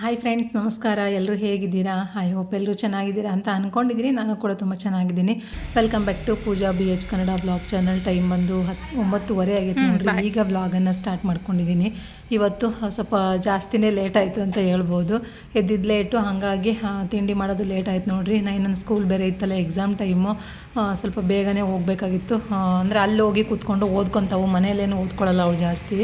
Hi friends ನಮಸ್ಕಾರ. ಎಲ್ಲರೂ ಹೇಗಿದ್ದೀರಾ? ಐ ಹೋಪ್ ಎಲ್ಲರೂ ಚೆನ್ನಾಗಿದ್ದೀರಾ ಅಂತ ಅಂದ್ಕೊಂಡಿದ್ದೀನಿ ನಾನು ಕೂಡ ತುಂಬ ಚೆನ್ನಾಗಿದ್ದೀನಿ. Welcome back to Pooja B H Kannada blog channel time ಬಂದು ಹತ್ತು ಒಂಬತ್ತುವರೆ ಆಗಿತ್ತು ನೋಡಿರಿ. ಈಗ ವ್ಲಾಗನ್ನು ಸ್ಟಾರ್ಟ್ ಮಾಡ್ಕೊಂಡಿದ್ದೀನಿ. ಇವತ್ತು ಸ್ವಲ್ಪ ಜಾಸ್ತಿನೇ ಲೇಟ್ ಆಯಿತು ಅಂತ ಹೇಳ್ಬೋದು. ಎದ್ದಿದ್ದು ಲೇಟು ಹಾಗಾಗಿ ತಿಂಡಿ ಮಾಡೋದು ಲೇಟ್ ಆಯ್ತು ನೋಡಿರಿ. ನಾನು ನನ್ನ ಸ್ಕೂಲ್ ಬೇರೆ ಇತ್ತಲ್ಲ ಎಕ್ಸಾಮ್ ಟೈಮು ಸ್ವಲ್ಪ ಬೇಗನೆ ಹೋಗಬೇಕಾಗಿತ್ತು. ಅಂದರೆ ಅಲ್ಲಿ ಹೋಗಿ ಕೂತ್ಕೊಂಡು ಓದ್ಕೊತಾವು. ಮನೇಲೇನು ಓದ್ಕೊಳ್ಳಲ್ಲ ಅವಳು ಜಾಸ್ತಿ.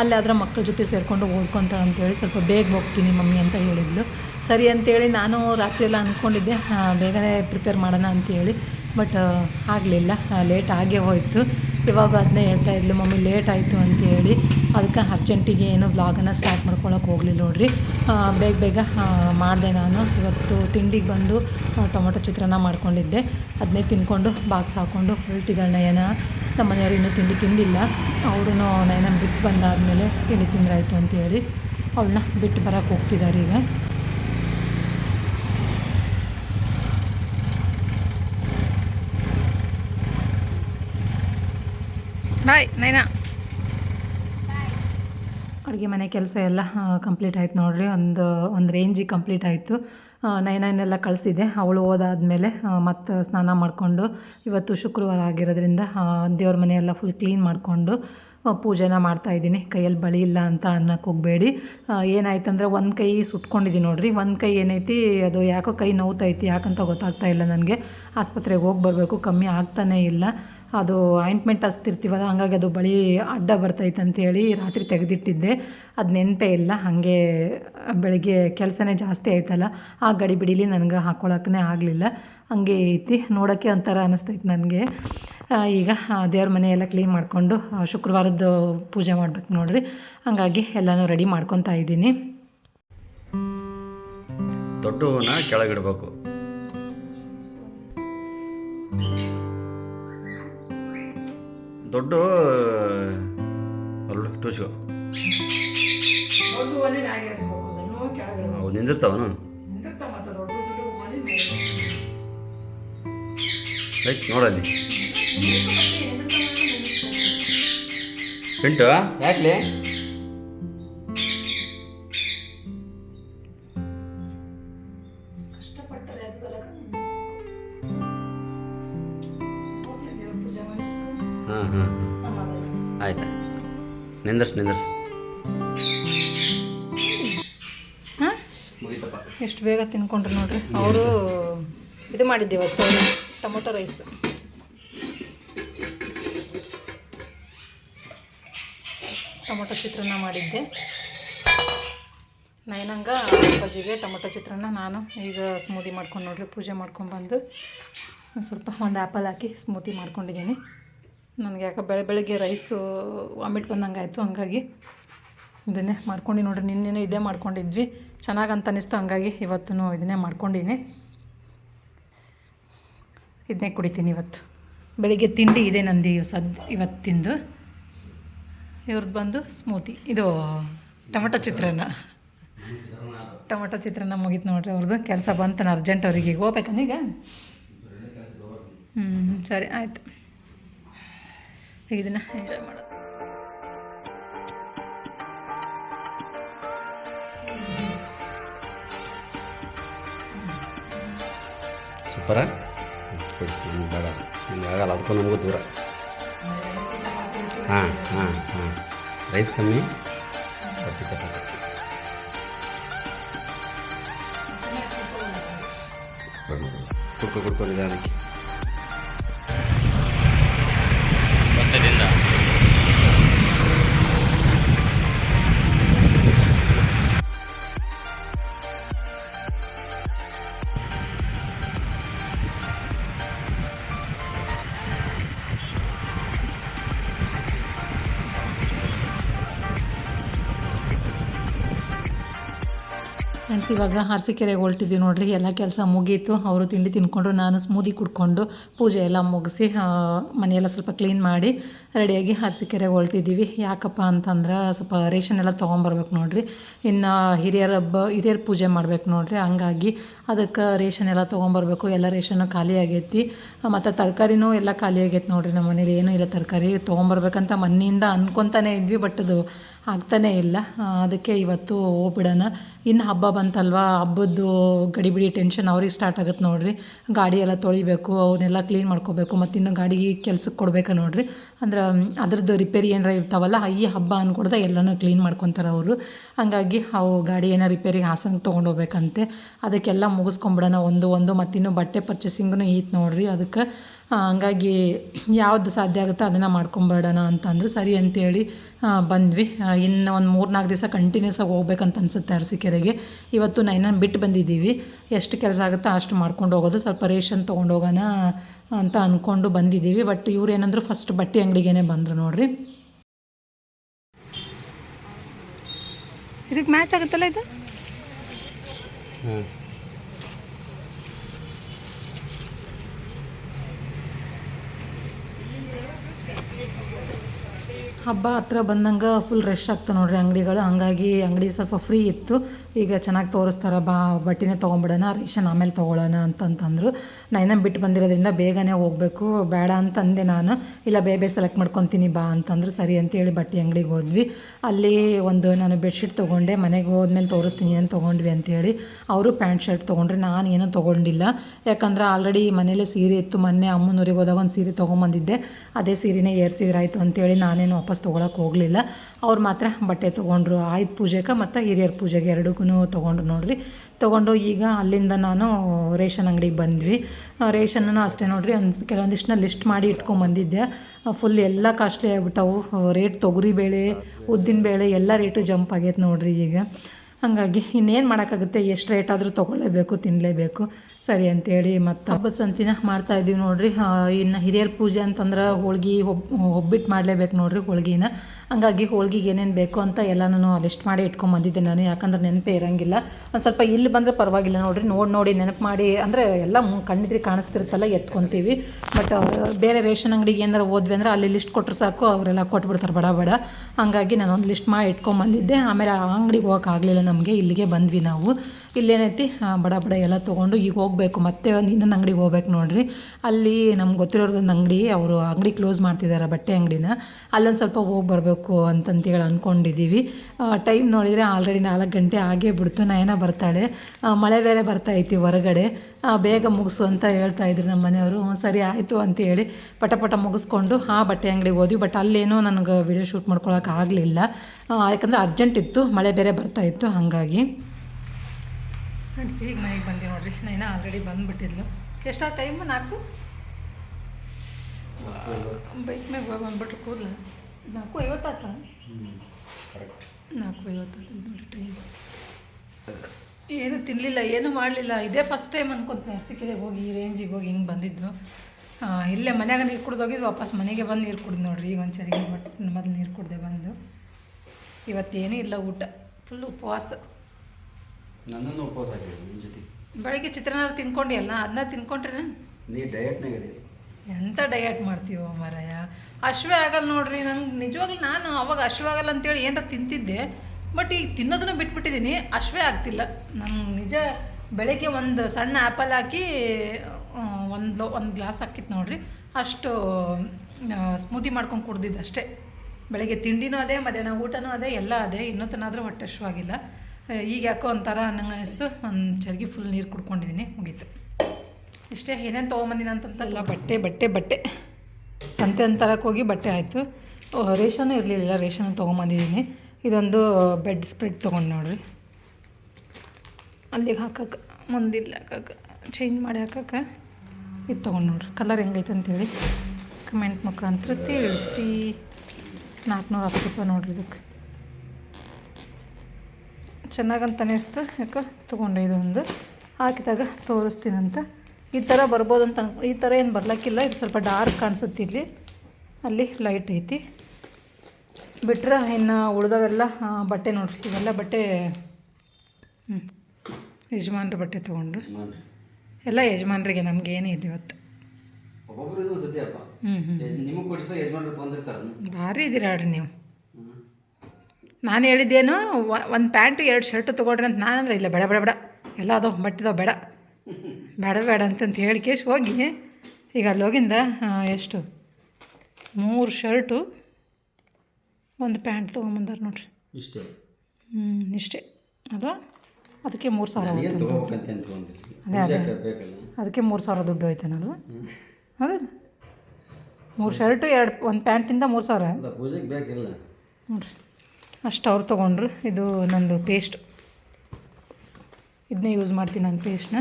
ಅಲ್ಲಿ ಅದರ ಮಕ್ಕಳ ಜೊತೆ ಸೇರಿಕೊಂಡು ಓದ್ಕೊತಾಳೆ ಅಂತೇಳಿ ಸ್ವಲ್ಪ ಬೇಗ ಹೋಗ್ತೀನಿ ಮಮ್ಮಿ ಅಂತ ಹೇಳಿದ್ಲು. ಸರಿ ಅಂತೇಳಿ ನಾನು ರಾತ್ರಿ ಎಲ್ಲ ಅಂದ್ಕೊಂಡಿದ್ದೆ ಬೇಗನೆ ಪ್ರಿಪೇರ್ ಮಾಡೋಣ ಅಂತೇಳಿ. ಬಟ್ ಆಗಲಿಲ್ಲ. ಲೇಟ್ ಆಗೇ ಹೋಯಿತು. ಇವಾಗ ಅದನ್ನೇ ಹೇಳ್ತಾ ಇದ್ಲು, ಮಮ್ಮಿ ಲೇಟ್ ಆಯಿತು ಅಂತೇಳಿ. ಅದಕ್ಕೆ ಅರ್ಜೆಂಟಿಗೆ ಏನು ವ್ಲಾಗನ್ನು ಸ್ಟಾರ್ಟ್ ಮಾಡ್ಕೊಳಕ್ಕೆ ಹೋಗಲಿಲ್ಲ ನೋಡಿರಿ. ಬೇಗ ಬೇಗ ಮಾಡಿದೆ ನಾನು. ಇವತ್ತು ತಿಂಡಿಗೆ ಬಂದು ಟೊಮೊಟೊ ಚಿತ್ರಾನ್ನ ಮಾಡ್ಕೊಂಡಿದ್ದೆ. ಅದನ್ನೇ ತಿನ್ಕೊಂಡು ಬಾಕ್ಸ್ ಹಾಕ್ಕೊಂಡು ಹೊರಟಿದ್ದಾಳೆ ನಯನ. ನಮ್ಮ ಮನೆಯವರು ಇನ್ನೂ ತಿಂಡಿ ತಿಂದಿಲ್ಲ. ಅವರು ನಯನ ಬಿಟ್ಟು ಬಂದಾದಮೇಲೆ ತಿಂಡಿ ತಿಂದ್ರಾಯ್ತು ಅಂತೇಳಿ ಅವಳನ್ನ ಬಿಟ್ಟು ಬರೋಕ್ಕೆ ಹೋಗ್ತಿದ್ದಾರೆ ಈಗ. ಬಾಯ್ ನೈನಾ ಅಡುಗೆ ಮನೆ ಕೆಲಸ ಎಲ್ಲ ಕಂಪ್ಲೀಟ್ ಆಯ್ತು ನೋಡಿರಿ. ಒಂದು ಒಂದು ರೇಂಜಿಗೆ ಕಂಪ್ಲೀಟ್ ಆಯಿತು. ನೈನೈನೆಲ್ಲ ಕಳಿಸಿದೆ ಅವಳು ಓದಾದಮೇಲೆ ಮತ್ತು ಸ್ನಾನ ಮಾಡಿಕೊಂಡು ಇವತ್ತು ಶುಕ್ರವಾರ ಆಗಿರೋದ್ರಿಂದ ದೇವ್ರ ಮನೆಯೆಲ್ಲ ಫುಲ್ ಕ್ಲೀನ್ ಮಾಡಿಕೊಂಡು ಪೂಜೆನ ಮಾಡ್ತಾಯಿದ್ದೀನಿ ಕೈಯಲ್ಲಿ ಬಳಿ ಇಲ್ಲ ಅಂತ ಅನ್ನಕ್ಕೆ ಹೋಗಬೇಡಿ. ಏನಾಯ್ತಂದ್ರೆ ಒಂದು ಕೈ ಸುಟ್ಕೊಂಡಿದ್ದೀನಿ ನೋಡಿರಿ. ಒಂದು ಕೈ ಏನೈತಿ, ಅದು ಯಾಕೋ ಕೈ ನೋವ್ತೈತಿ ಯಾಕಂತ ಗೊತ್ತಾಗ್ತಾ ಇಲ್ಲ ನನಗೆ. ಆಸ್ಪತ್ರೆಗೆ ಹೋಗಿ ಬರಬೇಕು, ಕಮ್ಮಿ ಆಗ್ತಾನೇ ಇಲ್ಲ. ಅದು ಆಯಿಂಟ್ಮೆಂಟ್ ಹಚ್ತಿರ್ತೀವಲ್ಲ, ಹಂಗಾಗಿ ಅದು ಬಳಿ ಅಡ್ಡ ಬರ್ತೈತೆ ಅಂತೇಳಿ ರಾತ್ರಿ ತೆಗೆದಿಟ್ಟಿದ್ದೆ. ಅದು ನೆನಪೇ ಇಲ್ಲ, ಹಾಗೆ ಬೆಳಗ್ಗೆ ಕೆಲಸನೇ ಜಾಸ್ತಿ ಆಯ್ತಲ್ಲ, ಆ ಗಡಿ ಬಿಡಿಲಿ ನನಗೆ ಹಾಕ್ಕೊಳಕ್ಕೇ ಆಗಲಿಲ್ಲ. ಹಂಗೆ ಐತಿ, ನೋಡೋಕ್ಕೆ ಒಂಥರ ಅನ್ನಿಸ್ತೈತೆ ನನಗೆ. ಈಗ ದೇವ್ರ ಮನೆ ಎಲ್ಲ ಕ್ಲೀನ್ ಮಾಡಿಕೊಂಡು ಶುಕ್ರವಾರದ್ದು ಪೂಜೆ ಮಾಡ್ಬೇಕು ನೋಡ್ರಿ. ಹಂಗಾಗಿ ಎಲ್ಲನೂ ರೆಡಿ ಮಾಡ್ಕೊತಾ ಇದ್ದೀನಿ. ದೊಡ್ಡ ಹೂವನ್ನ ಕೆಳಗಿಡಬೇಕು. ದೊಡ್ಡ ಅಲ್ಲ. ಅವು ನಿಂದಿರ್ತಾವನು ರೈಟ್ ನೋಡಲ್ಲಿ ಪಿಂಟು ಯಾಕ್ಲಿ? ನಿಂದರ್ಸ್ ನಿಂದರ್ಸ್. ಹಾಂ? ಮುಗೀತಪ್ಪ. ಎಷ್ಟು ಬೇಗ ತಿನ್ಕೊಂಡ್ರು ನೋಡ್ರಿ. ಅವರು ಇದು ಮಾಡಿದ್ದೆ ಇವತ್ತು ಟೊಮೊಟೊ ರೈಸ್. ಟೊಮೊಟೊ ಚಿತ್ರಾನ್ನ ಮಾಡಿದ್ದೆ. ನೈನಂಗ ಬಜ್ಜಿಗೆ ಟೊಮೊಟೊ ಚಿತ್ರಾನ್ನ ನಾನು ಈಗ ಸ್ಮೂದಿ ಮಾಡ್ಕೊಂಡು ನೋಡ್ರಿ ಪೂಜೆ ಮಾಡ್ಕೊಂಡ್ಬಂದು ಬಂದು. ಸ್ವಲ್ಪ ಒಂದು ಆ್ಯಪಲ್ ಹಾಕಿ ಸ್ಮೂತಿ ಮಾಡ್ಕೊಂಡಿದ್ದೀನಿ. ನನಗೆ ಯಾಕೆ ಬೆಳೆ ಬೆಳಗ್ಗೆ ರೈಸು ವಾಮಿಟ್ ಬಂದಂಗೆ ಆಯಿತು ಹಂಗಾಗಿ ಇದನ್ನೇ ಮಾಡ್ಕೊಂಡು ನೋಡ್ರಿ. ನಿನ್ನೆ ಇದೇ ಮಾಡ್ಕೊಂಡಿದ್ವಿ. ಚೆನ್ನಾಗಂತ ಅನಿಸ್ತು, ಹಂಗಾಗಿ ಇವತ್ತು ಇದನ್ನೇ ಮಾಡ್ಕೊಂಡಿನಿ. ಇದನ್ನೇ ಕುಡಿತೀನಿ ಇವತ್ತು. ಬೆಳಿಗ್ಗೆ ತಿಂಡಿ ಇದೆ ನಂದು ಸದ್, ಇವತ್ತಿಂದು. ಇವ್ರದ್ದು ಬಂದು ಸ್ಮೂತಿ. ಇದು ಟೊಮೆಟೊ ಚಿತ್ರಾನ್ನ. ಟೊಮೆಟೊ ಚಿತ್ರಾನ್ನ ಮುಗೀತು ನೋಡ್ರಿ ಅವ್ರದ್ದು ಕೆಲಸ ಬಂತಾನೆ ಅರ್ಜೆಂಟ್ ಅವ್ರಿಗೆ ಹೋಗ್ಬೇಕಂದೀಗ ಹ್ಞೂ ಸರಿ, ಆಯಿತು. ಇದನ್ನು ಎಂಜಾಯ್ ಮಾಡೋದು. ಸೂಪರ? ಬೇಡ. ನಿಮ್ಗೆ ಆಗಲ್ಲ ಅದಕ್ಕೂ ನಮಗೂ ದೂರ. ಹಾಂ ಹಾಂ ಹಾಂ. ರೈಸ್ ಕಮ್ಮಿ ರೊಟ್ಟಿ ಚಪಾತಿ. ಕುಡ್ಕೊ ಕುಡ್ಕೊ ನಿಧಾನಕ್ಕೆ. ಬಸ್ಸದಿಂದ ಫ್ರೆಂಡ್ಸ್ ಇವಾಗ ಅರಸೀಕೆರೆಗೆ ಹೊರಟಿದ್ವಿ ನೋಡಿರಿ, ಎಲ್ಲ ಕೆಲಸ ಮುಗೀತು. ಅವರು ತಿಂಡಿ ತಿನ್ಕೊಂಡ್ರು ನಾನು ಸ್ಮೂದಿ ಕುಡ್ಕೊಂಡು ಪೂಜೆ ಎಲ್ಲ ಮುಗಿಸಿ ಮನೆಯೆಲ್ಲ ಸ್ವಲ್ಪ ಕ್ಲೀನ್ ಮಾಡಿ ರೆಡಿಯಾಗಿ ಅರಸೀಕೆರೆಗೆ ಹೊರಟಿದ್ದೀವಿ ಯಾಕಪ್ಪ ಅಂತಂದ್ರೆ ಸ್ವಲ್ಪ ರೇಷನ್ ಎಲ್ಲ ತೊಗೊಂಬರ್ಬೇಕು ನೋಡಿರಿ. ಇನ್ನು ಹಿರಿಯರ ಹಬ್ಬ, ಹಿರಿಯರ ಪೂಜೆ ಮಾಡ್ಬೇಕು ನೋಡಿರಿ. ಹಂಗಾಗಿ ಅದಕ್ಕೆ ರೇಷನ್ ಎಲ್ಲ ತೊಗೊಂಬರ್ಬೇಕು. ಎಲ್ಲ ರೇಷನ್ನು ಖಾಲಿ ಆಗೈತಿ. ಮತ್ತು ತರಕಾರಿನೂ ಎಲ್ಲ ಖಾಲಿ ಆಗೈತೆ ನೋಡಿರಿ ನಮ್ಮ ಮನೇಲಿ. ಏನೂ ಇಲ್ಲ ತರಕಾರಿ ತೊಗೊಂಬರ್ಬೇಕಂತ ಮನೆಯಿಂದ ಅನ್ಕೊತಾನೆ ಇದ್ವಿ ಬಟ್ ಅದು ಆಗ್ತಾನೇ ಇಲ್ಲ. ಅದಕ್ಕೆ ಇವತ್ತು ಹೋಗ್ಬಿಡೋಣ. ಇನ್ನು ಹಬ್ಬ ಬಂತಲ್ವಾ? ಹಬ್ಬದ್ದು ಗಡಿಬಿಡಿ ಟೆನ್ಷನ್ ಅವ್ರಿಗೆ ಸ್ಟಾರ್ಟ್ ಆಗುತ್ತೆ ನೋಡಿರಿ. ಗಾಡಿ ಎಲ್ಲ ತೊಳಿಬೇಕು ಅವನ್ನೆಲ್ಲ ಕ್ಲೀನ್ ಮಾಡ್ಕೋಬೇಕು, ಮತ್ತು ಇನ್ನು ಗಾಡಿಗೆ ಕೆಲ್ಸಕ್ಕೆ ಕೊಡ್ಬೇಕು ನೋಡಿರಿ. ಅಂದ್ರೆ ಅದ್ರದ್ದು ರಿಪೇರಿ ಏನಾರ ಇರ್ತಾವಲ್ಲ, ಈ ಹಬ್ಬ ಅನ್ಕೊಡ್ದೆ ಎಲ್ಲನೂ ಕ್ಲೀನ್ ಮಾಡ್ಕೊತಾರೆ ಅವರು. ಹಂಗಾಗಿ ಅವು ಗಾಡಿ ಏನೋ ರಿಪೇರಿಗೆ ಹಾಸನ ತೊಗೊಂಡು ಹೋಗ್ಬೇಕಂತೆ. ಅದಕ್ಕೆಲ್ಲ ಮುಗಿಸ್ಕೊಂಬಿಡೋಣ, ಒಂದು ಒಂದು ಮತ್ತಿನ್ನು ಬಟ್ಟೆ ಪರ್ಚೇಸಿಂಗೂ ಈತ್ ನೋಡಿರಿ. ಅದಕ್ಕೆ ಹಂಗಾಗಿ ಯಾವ್ದು ಸಾಧ್ಯ ಆಗುತ್ತೋ ಅದನ್ನು ಮಾಡ್ಕೊಂಬಿಡೋಣ ಅಂತಂದರು ಸರಿ ಅಂತೇಳಿ ಬಂದ್ವಿ. ಇನ್ನು ಒಂದು ಮೂರು ನಾಲ್ಕು ದಿವಸ ಕಂಟಿನ್ಯೂಸ್ ಆಗಿ ಹೋಗ್ಬೇಕಂತ ಅನ್ಸುತ್ತೆ ಅರಸೀಕೆರೆಗೆ. ಇವತ್ತು ನೈನನ್ನು ಬಿಟ್ಟು ಬಂದಿದ್ದೀವಿ. ಎಷ್ಟು ಕೆಲಸ ಆಗುತ್ತೋ ಅಷ್ಟು ಮಾಡ್ಕೊಂಡು ಹೋಗೋದು. ಸ್ವಲ್ಪ ರೇಷನ್ ತೊಗೊಂಡು ಹೋಗೋಣ ಅಂತ ಅಂದ್ಕೊಂಡು ಬಂದಿದ್ದೀವಿ. ಬಟ್ ಇವ್ರು ಏನಂದ್ರು ಫಸ್ಟ್ ಬಟ್ಟೆ ಅಂಗಡಿಗೇನೆ ಬಂದರು ನೋಡ್ರಿ. ಇದಕ್ಕೆ ಮ್ಯಾಚ್ ಆಗುತ್ತಲ್ಲ ಇದು? ಹಬ್ಬ ಹತ್ರ ಬಂದಂಗೆ ಫುಲ್ ರಶ್ ಆಗ್ತಾ ನೋಡ್ರಿ ಅಂಗಡಿಗಳು. ಹಂಗಾಗಿ ಅಂಗಡಿ ಸ್ವಲ್ಪ ಫ್ರೀ ಇತ್ತು. ಈಗ ಚೆನ್ನಾಗಿ ತೋರಿಸ್ತಾರೆ, ಬಾ, ಬಟ್ಟೆನೇ ತೊಗೊಂಬಿಡೋಣ ರೇಷನ್ ಆಮೇಲೆ ತೊಗೊಳ್ಳೋಣ ಅಂತಂತಂದರು. ಇನ್ನೊಂದು ಬಿಟ್ಟು ಬಂದಿರೋದ್ರಿಂದ ಬೇಗನೆ ಹೋಗಬೇಕು. ಬೇಡ ಅಂತಂದೆ ನಾನು. ಇಲ್ಲ ಬೇಬೆ ಸೆಲೆಕ್ಟ್ ಮಾಡ್ಕೊತೀನಿ, ಬಾ ಅಂತಂದ್ರು ಸರಿ ಅಂತೇಳಿ ಬಟ್ಟೆ ಅಂಗಡಿಗೆ ಹೋದ್ವಿ. ಅಲ್ಲಿ ಒಂದು ನಾನು ಬೆಡ್ಶೀಟ್ ತೊಗೊಂಡೆ, ಮನೆಗೆ ಹೋದ್ಮೇಲೆ ತೋರಿಸ್ತೀನಿ ಏನು ತೊಗೊಂಡ್ವಿ ಅಂತೇಳಿ. ಅವರು ಪ್ಯಾಂಟ್ ಶರ್ಟ್ ತೊಗೊಂಡ್ರೆ, ನಾನು ಏನೂ ತೊಗೊಂಡಿಲ್ಲ. ಯಾಕಂದ್ರೆ ಆಲ್ರೆಡಿ ಮನೇಲಿ ಸೀರೆ ಇತ್ತು. ಮೊನ್ನೆ ಅಮ್ಮನೂರಿಗೆ ಹೋದಾಗ ಒಂದು ಸೀರೆ ತೊಗೊಂಬಂದಿದ್ದೆ. ಅದೇ ಸೀರೆನೇ ಏರ್ಸಿದ್ರಾಯ್ತು ಅಂತೇಳಿ ನಾನೇನು ವಾಪಸ್ ತೊಗೊಳಕ್ಕೆ ಹೋಗಲಿಲ್ಲ. ಅವ್ರು ಮಾತ್ರ ಬಟ್ಟೆ ತೊಗೊಂಡ್ರು. ಆಯುಧ ಪೂಜೆಗೆ ಮತ್ತು ಹಿರಿಯರ ಪೂಜೆಗೆ ಎರಡಕ್ಕೂ ತೊಗೊಂಡ್ರು ನೋಡಿರಿ. ತೊಗೊಂಡು ಈಗ ಅಲ್ಲಿಂದ ನಾನು ರೇಷನ್ ಅಂಗಡಿಗೆ ಬಂದ್ವಿ. ರೇಷನನ್ನು ರೇಷನ್ನೂ ಅಷ್ಟೇ ನೋಡಿರಿ. ಒಂದು ಕೆಲವೊಂದಿಷ್ಟನ್ನ ಲಿಸ್ಟ್ ಮಾಡಿ ಇಟ್ಕೊಂಬಂದಿದ್ದೆ ಫುಲ್ ಎಲ್ಲ ಕಾಸ್ಟ್ಲಿ ಆಗಿಬಿಟ್ಟವು. ರೇಟ್ ತೊಗರಿ ಬೇಳೆ, ಉದ್ದಿನ ಬೇಳೆ ಎಲ್ಲ ರೇಟು ಜಂಪ್ ಆಗೈತೆ ನೋಡಿರಿ ಈಗ. ಹಾಗಾಗಿ ಇನ್ನೇನು ಮಾಡೋಕ್ಕಾಗುತ್ತೆ? ಎಷ್ಟು ರೇಟ್ ಆದರೂ ತೊಗೊಳ್ಳೇಬೇಕು ತಿನ್ನಲೇಬೇಕು ಸರಿ ಅಂತೇಳಿ ಮತ್ತು ಹಬ್ಬದ ಸಂತಿನ ಮಾಡ್ತಾ ಇದ್ದೀವಿ ನೋಡ್ರಿ. ಇನ್ನು ಹಿರಿಯರ ಪೂಜೆ ಅಂತಂದ್ರೆ ಹೋಳ್ಗೆ ಒಬ್, ಒಬ್ಬಿಟ್ಟು ಮಾಡಲೇಬೇಕು ನೋಡ್ರಿ ಹೋಳ್ಗಿನ. ಹಂಗಾಗಿ ಹೋಳ್ಗಿಗೆ ಏನೇನು ಬೇಕು ಅಂತ ಎಲ್ಲನೂ ಲಿಸ್ಟ್ ಮಾಡಿ ಇಟ್ಕೊಂಬಂದಿದ್ದೆ ನಾನು. ಯಾಕಂದ್ರೆ ನೆನಪೇ ಇರಂಗಿಲ್ಲ. ಒಂದು ಸ್ವಲ್ಪ ಇಲ್ಲಿ ಬಂದರೆ ಪರವಾಗಿಲ್ಲ ನೋಡ್ರಿ. ನೋಡಿ ನೋಡಿ ನೆನಪು ಮಾಡಿ ಅಂದರೆ ಎಲ್ಲ ಕಣ್ಣಿದ್ರಿ ಕಾಣಿಸ್ತಿರುತ್ತಲ್ಲ ಎತ್ಕೊತೀವಿ. ಬಟ್ ಬೇರೆ ರೇಷನ್ ಅಂಗಡಿಗೆ ಏನಾರು ಹೋದ್ವಿ ಅಂದ್ರೆ ಅಲ್ಲಿ ಲಿಸ್ಟ್ ಕೊಟ್ಟರು ಸಾಕು, ಅವರೆಲ್ಲ ಕೊಟ್ಬಿಡ್ತಾರೆ ಬಡ ಬಡ. ಹಂಗಾಗಿ ನಾನು ಒಂದು ಲಿಸ್ಟ್ ಮಾಡಿ ಇಟ್ಕೊಂಬಂದಿದ್ದೆ ಆಮೇಲೆ ಆ ಅಂಗಡಿಗೆ ಹೋಗೋಕ್ಕಾಗಲಿಲ್ಲ ನಮಗೆ. ಇಲ್ಲಿಗೆ ಬಂದ್ವಿ ನಾವು. ಇಲ್ಲೇನೈತಿ? ಬಡ ಬಡ ಎಲ್ಲ ತೊಗೊಂಡು ಈಗ ಹೋಗಬೇಕು. ಮತ್ತೆ ಒಂದು ಇನ್ನೊಂದು ಅಂಗಡಿಗೆ ಹೋಗ್ಬೇಕು ನೋಡ್ರಿ. ಅಲ್ಲಿ ನಮ್ಗೆ ಗೊತ್ತಿರೋದೊಂದು ಅಂಗಡಿ, ಅವರು ಅಂಗಡಿ ಕ್ಲೋಸ್ ಮಾಡ್ತಿದ್ದಾರೆ ಬಟ್ಟೆ ಅಂಗಡಿನ. ಅಲ್ಲೊಂದು ಸ್ವಲ್ಪ ಹೋಗಿ ಬರಬೇಕು ಅಂತಂತೇಳಿ ಅಂದ್ಕೊಂಡಿದ್ದೀವಿ ಟೈಮ್ ನೋಡಿದರೆ ಆಲ್ರೆಡಿ ನಾಲ್ಕು ಗಂಟೆ ಆಗೇ ಬಿಡ್ತು. ನಯನ ಬರ್ತಾಳೆ. ಮಳೆ ಬೇರೆ ಬರ್ತಾ ಐತಿ ಹೊರಗಡೆ. ಬೇಗ ಮುಗಿಸು ಅಂತ ಹೇಳ್ತಾ ಇದ್ರು ನಮ್ಮ ಮನೆಯವರು. ಸರಿ ಆಯಿತು ಅಂತೇಳಿ ಪಟ ಪಟ ಮುಗಿಸ್ಕೊಂಡು ಆ ಬಟ್ಟೆ ಅಂಗಡಿಗೆ ಹೋದ್ವಿ. ಬಟ್ ಅಲ್ಲೇನೋ ನನಗೆ ವಿಡಿಯೋ ಶೂಟ್ ಮಾಡ್ಕೊಳಕ್ಕೆ ಆಗಲಿಲ್ಲ. ಯಾಕಂದರೆ ಅರ್ಜೆಂಟ್ ಇತ್ತು. ಮಳೆ ಬೇರೆ ಬರ್ತಾ ಇತ್ತು. ಹಾಗಾಗಿ ಫ್ರೆಂಡ್ಸ್ ಈಗ ಮನೆಗೆ ಬಂದಿ ನೋಡ್ರಿ. ನೈನ ಆಲ್ರೆಡಿ ಬಂದುಬಿಟ್ಟಿದ್ಲು. ಎಷ್ಟೋ ಟೈಮ್ ನಾಲ್ಕು? ಬೈಕ್ ಮೇಲೆ ಬಂದ್ಬಿಟ್ರೆ ಕೂದಲ. ನಾಲ್ಕು ಐವತ್ತಾತ ನಾಲ್ಕು ಐವತ್ತಾತ ನೋಡಿ ಟೈಮ್ ಏನು ತಿನ್ನಲಿಲ್ಲ ಏನೂ ಮಾಡಲಿಲ್ಲ. ಇದೇ ಫಸ್ಟ್ ಟೈಮ್ ಅನ್ಕೊಂತೀನಿ. ಅರ್ಸಿಕೆರೆಗೆ ಹೋಗಿ, ಈ ರೇಂಜಿಗೆ ಹೋಗಿ ಹಿಂಗೆ ಬಂದಿದ್ದು. ಇಲ್ಲೇ ಮನ್ಯಾಗ ನೀರು ಕುಡ್ದೋಗಿದ್ದು ವಾಪಸ್ ಮನೆಗೆ ಬಂದು ನೀರು ಕುಡ್ದು ನೋಡ್ರಿ. ಈಗ ಒಂದು ಚರಿಗೆ ಬಟ್ ಮೊದಲು ನೀರು ಕುಡ್ದೆ ಬಂದು. ಇವತ್ತೇನೂ ಇಲ್ಲ ಊಟ. ಫುಲ್ ಉಪವಾಸ. ನನ್ನನ್ನು ಉಪವಾಸ ನಿಮ್ಮ ಜೊತೆ. ಬೆಳಗ್ಗೆ ಚಿತ್ರಾನ್ನ ತಿನ್ಕೊಂಡಿ ಅಲ್ಲ ಅದನ್ನ ತಿನ್ಕೊಂಡ್ರೆ ನೀ ಡಯಟ್ನಾಗ ಎಂಥ ಡಯಟ್ ಮಾಡ್ತೀವೋ ಮಾರಾಯ. ಅಶ್ವೇ ಆಗಲ್ಲ ನೋಡ್ರಿ ನಂಗೆ ನಿಜವಾಗ್ಲೂ ನಾನು ಅವಾಗ ಅಶ್ವೇ ಆಗಲ್ಲ ಅಂತೇಳಿ ಏನಾರ ತಿಂತಿದ್ದೆ ಬಟ್ ಈಗ ತಿನ್ನೋದನ್ನು ಬಿಟ್ಬಿಟ್ಟಿದ್ದೀನಿ ಅಶ್ವೇ ಆಗ್ತಿಲ್ಲ. ನಂಗೆ ನಿಜ ಬೆಳಗ್ಗೆ ಒಂದು ಸಣ್ಣ ಆ್ಯಪಲ್ ಹಾಕಿ ಒಂದು ಒಂದು ಗ್ಲಾಸ್ ಹಾಕಿತ್ತು ನೋಡ್ರಿ ಅಷ್ಟು ಸ್ಮೂತಿ ಮಾಡ್ಕೊಂಡು ಕುಡ್ದಿದ್ದು ಅಷ್ಟೇ. ಬೆಳಗ್ಗೆ ತಿಂಡಿನೂ ಅದೇ ಮಧ್ಯಾಹ್ನ ಊಟನೂ ಅದೇ ಎಲ್ಲ ಅದೇ ಇನ್ನೂ ತನಾದರೂ ಹೊಟ್ಟೆ ಹಶ್ವಾಗಿಲ್ಲ ಆ, ಈಗ ಯಾಕೋ ಒಂಥರ ನಂಗೆ ಅನಿಸ್ತು. ಒಂದು ಚರ್ಗಿ ಫುಲ್ ನೀರು ಕುಡ್ಕೊಂಡಿದ್ದೀನಿ ಮುಗೀತು. ಇಷ್ಟೇ, ಏನೇನು ತೊಗೊಂಬಂದಿನ ಅಂತಂತಲ್ಲ, ಬಟ್ಟೆ ಬಟ್ಟೆ ಬಟ್ಟೆ. ಸಂತೆ ಅಂತರಕ್ಕೆ ಹೋಗಿ ಬಟ್ಟೆ ಆಯಿತು. ರೇಷನ್ ಇರಲಿಲ್ಲ, ರೇಷನ್ ತೊಗೊಂಬಂದಿದ್ದೀನಿ ಇದೊಂದು ಬೆಡ್ ಸ್ಪ್ರೆಡ್ ತೊಗೊಂಡು ನೋಡ್ರಿ. ಅಲ್ಲಿಗೆ ಹಾಕಕ್ಕೆ ಮುಂದಿಲ್ಲ ಹಾಕಕ್ಕೆ ಚೇಂಜ್ ಮಾಡಿ ಹಾಕಕ್ಕೆ ಇದು ತೊಗೊಂಡು ನೋಡ್ರಿ. ಕಲರ್ ಹೆಂಗೈತೆ ಅಂತೇಳಿ. ಕಮೆಂಟ್ ಮುಖಾಂತರ ತಿಳಿಸಿ. ನಾಲ್ಕುನೂರ ಹತ್ತು ರೂಪಾಯಿ ನೋಡ್ರಿ ಇದಕ್ಕೆ ಚೆನ್ನಾಗಂತ ಅನಿಸ್ತು ಯಾಕೆ? ತೊಗೊಂಡೆ ಇದೊಂದು ಹಾಕಿದಾಗ ತೋರಿಸ್ತೀನಂತ. ಈ ಥರ ಬರ್ಬೋದು ಅಂತ ಅನ್ಕೊ ಈ ಥರ ಏನು ಬರ್ಲಕ್ಕಿಲ್ಲ. ಇದು ಸ್ವಲ್ಪ ಡಾರ್ಕ್ ಕಾಣಿಸುತ್ತೆ ಇಲ್ಲಿ. ಅಲ್ಲಿ ಲೈಟ್ ಐತಿ. ಬಿಟ್ರೆ ಇನ್ನು ಉಳ್ದವೆಲ್ಲ ಬಟ್ಟೆ ನೋಡ್ರಿ. ಇವೆಲ್ಲ ಬಟ್ಟೆ ಹ್ಞೂ ಯಜಮಾನ್ರ ಬಟ್ಟೆ ತೊಗೊಂಡ್ರು ಎಲ್ಲ ಯಜಮಾನ್ರಿಗೆ ನಮ್ಗೆ ಇದೆ ಇವತ್ತು. ಒಬ್ಬೊಬ್ರು ಇದು ಸದ್ಯಪ್ಪ ಹ್ಞೂ ಹ್ಞೂ ಭಾರಿ ಇದ್ದೀರಾ ಆಡ್ರಿ ನೀವು. ನಾನು ಹೇಳಿದ್ದೇನು ಒಂದು ಪ್ಯಾಂಟು ಎರಡು ಶರ್ಟ್ ತೊಗೊಡ್ರಿ ಅಂತ ನಾನಂದ್ರೆ ಇಲ್ಲ ಬೇಡ ಬೇಡ ಬೇಡ. ಎಲ್ಲ ಅದೋ ಬಟ್ಟಿದೋ ಬೇಡ. ಬೇಡ ಬೇಡ ಅಂತಂತ ಹೇಳಿ ಕೇಶ್ ಹೋಗಿ ಈಗ ಅಲ್ಲಿ ಹೋಗಿಂದ ಎಷ್ಟು? ಮೂರು ಶರ್ಟು ಒಂದು ಪ್ಯಾಂಟ್ ತೊಗೊಂಬಂದಾರ ನೋಡ್ರಿ. ಇಷ್ಟೇ? ಹ್ಞೂ ಇಷ್ಟೇ. ಅಲ್ವಾ? ಅದಕ್ಕೆ ಮೂರು ಸಾವಿರ ಅದೇ, ಅದೇ. ಅದಕ್ಕೆ ಮೂರು ಸಾವಿರ ದುಡ್ಡು ನಾನು ಹೌದಾ. ಮೂರು ಶರ್ಟು ಎರಡು ಒಂದು ಪ್ಯಾಂಟಿಂದ ಮೂರು ಸಾವಿರ. ನೋಡ್ರಿ. ಅಷ್ಟು ಅವ್ರು ತೊಗೊಂಡ್ರು. ಇದು ನಂದು ಪೇಸ್ಟ್ ಇದನ್ನೇ ಯೂಸ್ ಮಾಡ್ತೀನಿ ನಾನು ಪೇಸ್ಟ್ನ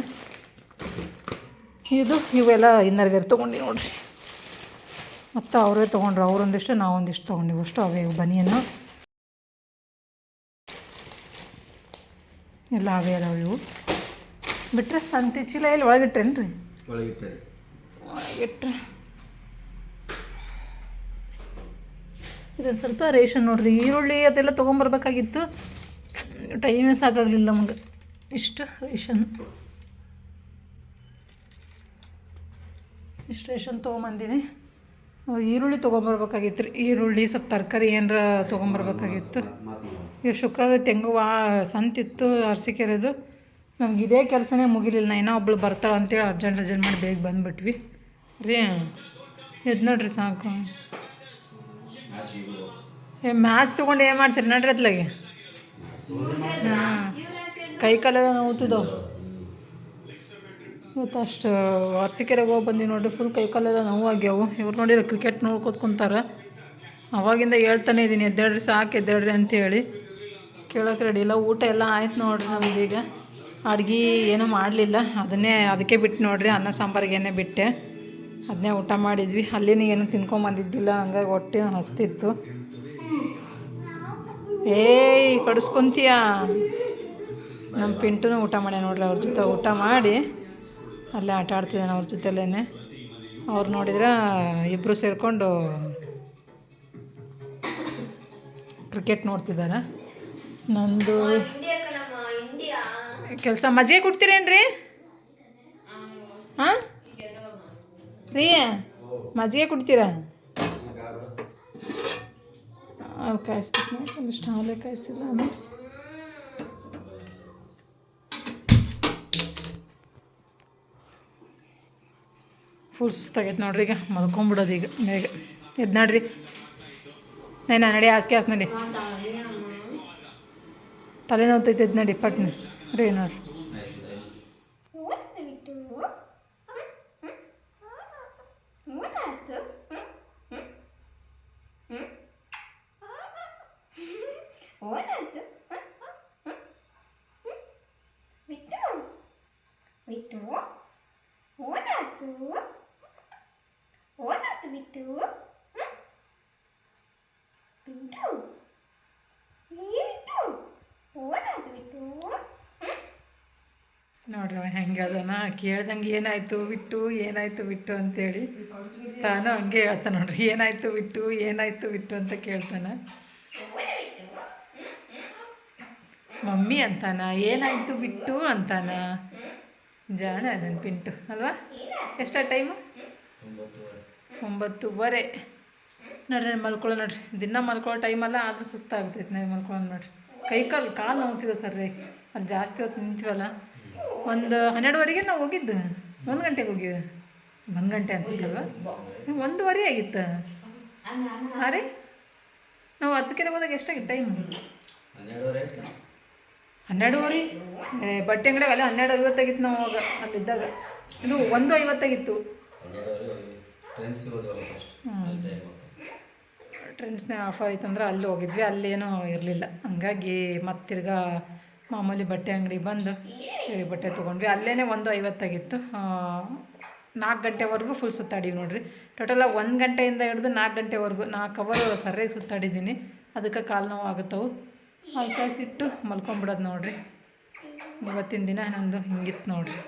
ಇದು ಇವೆಲ್ಲ ಇನ್ನರ್ ವೇರ್ ತೊಗೊಂಡು ನೋಡ್ರಿ. ಮತ್ತು ಅವರೇ ತೊಗೊಂಡ್ರು. ಅವರೊಂದಿಷ್ಟು ನಾವೊಂದಿಷ್ಟು ತೊಗೊಂಡಿವಿ ಅಷ್ಟು. ಅವೇ ಇವು ಬನಿಯನ್ನು ಎಲ್ಲ ಅವೇ ಅದಾವೆ ಇವು. ಬಿಟ್ಟರೆ ಸಂತಿ ಚೀಲ ಎಲ್ಲಿ ಒಳಗಿಟ್ರೇನು ರೀ ಒಳಗಿಟ್ಟೆ ಒಳಗಿಟ್ರೆ. ಇದು ಸ್ವಲ್ಪ ರೇಷನ್ ನೋಡ್ರಿ, ಈರುಳ್ಳಿ ಅದೆಲ್ಲ ತೊಗೊಂಬರ್ಬೇಕಾಗಿತ್ತು. ಟೈಮೇ ಸಾಕಾಗಲಿಲ್ಲ ನಮಗೆ. ಇಷ್ಟು ರೇಷನ್. ಇಷ್ಟು ರೇಷನ್ ತೊಗೊಂಬಂದಿನಿ. ಈರುಳ್ಳಿ ತೊಗೊಂಬರ್ಬೇಕಾಗಿತ್ತು ರೀ. ಈರುಳ್ಳಿ, ಸ್ವಲ್ಪ ತರಕಾರಿ ಏನಾರ ತೊಗೊಂಬರ್ಬೇಕಾಗಿತ್ತು. ಈಗ ಶುಕ್ರವಾರ ತೆಂಗು ವಾ, ಸಂತಿತ್ತು ಅರಸಿಕೆರೆದು. ನಮ್ಗೆ ಇದೇ ಕೆಲಸನೇ ಮುಗಿಲಿಲ್ಲ. ನಾ ಇನ್ನೂ ಒಬ್ಳು ಬರ್ತಾಳೆ ಅಂತೇಳಿ ಅರ್ಜೆಂಟ್ ಅರ್ಜೆಂಟ್ ಮಾಡಿ ಬೇಗ ಬಂದುಬಿಟ್ವಿ. ರೀ ಎದ್ದು ನೋಡ್ರಿ ಸಾಕು. ಮ್ಯಾಚ್ ತೊಗೊಂಡು ಏನು ಮಾಡ್ತೀರಿ? ನಡ್ರಿ ಅತ್ಲಾಗೆ ಹಾಂ. ಕೈ ಕಾಲೆಲ್ಲ ನೋವುತ್ತಿದ್ದವು ಇವತ್ತು ಅಷ್ಟು ವಾರ್ಸಿಕೆರೆಗೆ ಹೋಗಿ ಬಂದೀವಿ ನೋಡಿರಿ ಫುಲ್ ಕೈ ಕಾಲೆಲ್ಲ ನೋವು ಆಗ್ಯಾವು. ಇವ್ರು ನೋಡಿರ ಕ್ರಿಕೆಟ್ ನೋಡ್ಕೊತ ಕುಂತಾರೆ ಅವಾಗಿಂದ ಹೇಳ್ತಾನೆ ಇದ್ದೀನಿ ಎದ್ದೇಳ್ರಿ ಸಾಕು, ಎದ್ದೇಳ್ರಿ ಅಂತೇಳಿ. ಕೇಳೋಕೆ ರೆಡಿ ಇಲ್ಲ. ಊಟ ಎಲ್ಲ ಆಯ್ತು ನೋಡ್ರಿ ನಮ್ದೀಗ ಅಡ್ಗೆ ಏನೂ ಮಾಡಲಿಲ್ಲ. ಅದನ್ನೇ, ಅದಕ್ಕೆ ಬಿಟ್ಟು ನೋಡ್ರಿ, ಅನ್ನ ಸಾಂಬಾರಿಗೇನೆ ಬಿಟ್ಟೆ. ಅದನ್ನೇ ಊಟ ಮಾಡಿದ್ವಿ. ಅಲ್ಲಿನ ಏನು ತಿನ್ಕೊಂಬಂದಿದ್ದಿಲ್ಲ. ಹಂಗಾಗಿ ಹೊಟ್ಟೆ ಹಸ್ತಿತ್ತು. ಏಯ್, ಕಡಿಸ್ಕೊಂತೀಯ? ನಮ್ಮ ಪಿಂಟುನೂ ಊಟ ಮಾಡ್ಯ ನೋಡ್ರಿ, ಅವ್ರ ಜೊತೆ ಊಟ ಮಾಡಿ ಅಲ್ಲೇ ಆಟ ಆಡ್ತಿದ್ದಾನೆ ಅವ್ರ ಜೊತೆಲೇ ಅವ್ರು ನೋಡಿದ್ರೆ ಇಬ್ಬರು ಸೇರಿಕೊಂಡು ಕ್ರಿಕೆಟ್ ನೋಡ್ತಿದ್ದಾರೆ ನಂದು ಕೆಲಸ, ಮಜ್ಜಿಗೆ ಕೊಡ್ತೀರೇನ್ರಿ? ಹಾಂ? ರೀ, ಮಜ್ಜಿಗೆ ಕೊಡ್ತೀರಾ? ಅಲ್ಲಿ ಕಾಯಿಸ್ಬೇಕು ಒಂದಿಷ್ಟು ಹಾಲೇ ಕಾಯಿಸಿಲ್ಲ ನಾನು ಫುಲ್ ಸುಸ್ತಾಗೈತೆ ನೋಡ್ರಿ ಈಗ ಮಲ್ಕೊಂಬಿಡೋದು ಈಗ ಬೇಗ ಎದ್ದು ನೈ ನೈನಾ ನಡಿ ಹಾಸಿಗೆ ಹಾಸ್ ನಡಿ ತಲೆನೋವ್ತೈತೆ ಎದ್ದು ನಡಿ ಪಟ್ನೆ ರೀ ನೋಡ್ರಿ ಓನಾಯ್ತು ಬಿಟ್ಟು ಬಿಟ್ಟು ಓನಾಯ್ತು ಓನಾಯ್ತು ಬಿಟ್ಟು ಬಿಟ್ಟು ಬಿಟ್ಟು ಓನಾಯ್ತು ಬಿಟ್ಟು ನೋಡ್ರಿ ಅವ ಹೆಂಗೆ ಹೇಳ್ದಾನ ಕೇಳ್ದಂಗೆ ಏನಾಯ್ತು ಬಿಟ್ಟು ಏನಾಯ್ತು ಬಿಟ್ಟು ಅಂತೇಳಿ ತಾನು ಹಂಗೆ ಹೇಳ್ತಾನೆ ನೋಡ್ರಿ. ಏನಾಯ್ತು ಬಿಟ್ಟು ಏನಾಯ್ತು ಬಿಟ್ಟು ಅಂತ ಕೇಳ್ತಾನೆ. ಮಮ್ಮಿ ಅಂತಾನ, ಏನಾಯ್ತು ಬಿಟ್ಟು ಅಂತಾನ. ಜಾಣ ನನ್ನ ಪಿಂಟು, ಅಲ್ವಾ? ಎಷ್ಟ ಟೈಮು? ಒಂಬತ್ತುವರೆ. ನೋಡ್ರಿ ಮಲ್ಕೊಳ್ಳೋ ನೋಡ್ರಿ. ದಿನ ಮಲ್ಕೊಳ್ಳೋ ಟೈಮಲ್ಲ ಆದರೂ ಸುಸ್ತಾಗ್ತೈತೆ. ನಾವು ಮಲ್ಕೊಳ್ಳೋಣ ನೋಡ್ರಿ. ಕೈ ಕಾಲು ಕಾಲು ನೋವುತ್ತಿದ್ದೆ ಸರ್ ರೀ ಅಲ್ಲಿ ಜಾಸ್ತಿ ಹೊತ್ತು ನಿಂತೀವಲ್ಲ ಒಂದು ಹನ್ನೆರಡುವರೆಗೆ ನಾವು ಹೋಗಿದ್ದು. ಒಂದು ಗಂಟೆಗೆ ಹೋಗಿವಿ ಒಂದು ಗಂಟೆ ಅನ್ಸುತ್ತಲ್ವ? ಒಂದೂವರೆ ಆಗಿತ್ತು. ಹಾಂ ರೀ? ನಾವು ವರ್ಷಕ್ಕೆರೆ ಹೋದಾಗ ಎಷ್ಟಾಗಿತ್ತು ಟೈಮ್ ಹನ್ನೆರಡುವರೆ ಬಟ್ಟೆ ಅಂಗಡಿ ಅಲ್ಲ ಹನ್ನೆರಡು ಐವತ್ತಾಗಿತ್ತು ನಾವು ಅವಾಗ ಅಲ್ಲಿದ್ದಾಗ. ಇದು ಒಂದು ಐವತ್ತಾಗಿತ್ತು ಟ್ರೆಂಡ್ಸ್ನೇ ಆಫ್ ಆಯ್ತಂದ್ರೆ ಅಲ್ಲಿ ಹೋಗಿದ್ವಿ ಅಲ್ಲೇನೂ ಇರಲಿಲ್ಲ. ಹಂಗಾಗಿ ಮತ್ತೆ ತಿರ್ಗಾ ಮಾಮೂಲಿ ಬಟ್ಟೆ ಅಂಗಡಿ ಬಂದು ಹೇಳಿ ಬಟ್ಟೆ ತೊಗೊಂಡ್ವಿ. ಅಲ್ಲೇ ಒಂದು ಐವತ್ತಾಗಿತ್ತು. ನಾಲ್ಕು ಗಂಟೆವರೆಗೂ ಫುಲ್ ಸುತ್ತಾಡೀವಿ ನೋಡ್ರಿ. ಟೋಟಲಾಗಿ ಒಂದು ಗಂಟೆಯಿಂದ ಹಿಡಿದು ನಾಲ್ಕು ಗಂಟೆವರೆಗೂ ನಾಲ್ಕು ಅವರ್ ಸರಿಯಾಗಿ ಸುತ್ತಾಡಿದ್ದೀನಿ. ಅದಕ್ಕೆ ಕಾಲು ನೋವು ಆಗುತ್ತವು ಅಲ್ಲಿ ಕಳಿಸಿಟ್ಟು ಮಲ್ಕೊಂಬಿಡೋದು ನೋಡಿರಿ. ಇವತ್ತಿನ ದಿನ ನಂದು ಹಿಂಗಿತ್ತು ನೋಡ್ರಿ.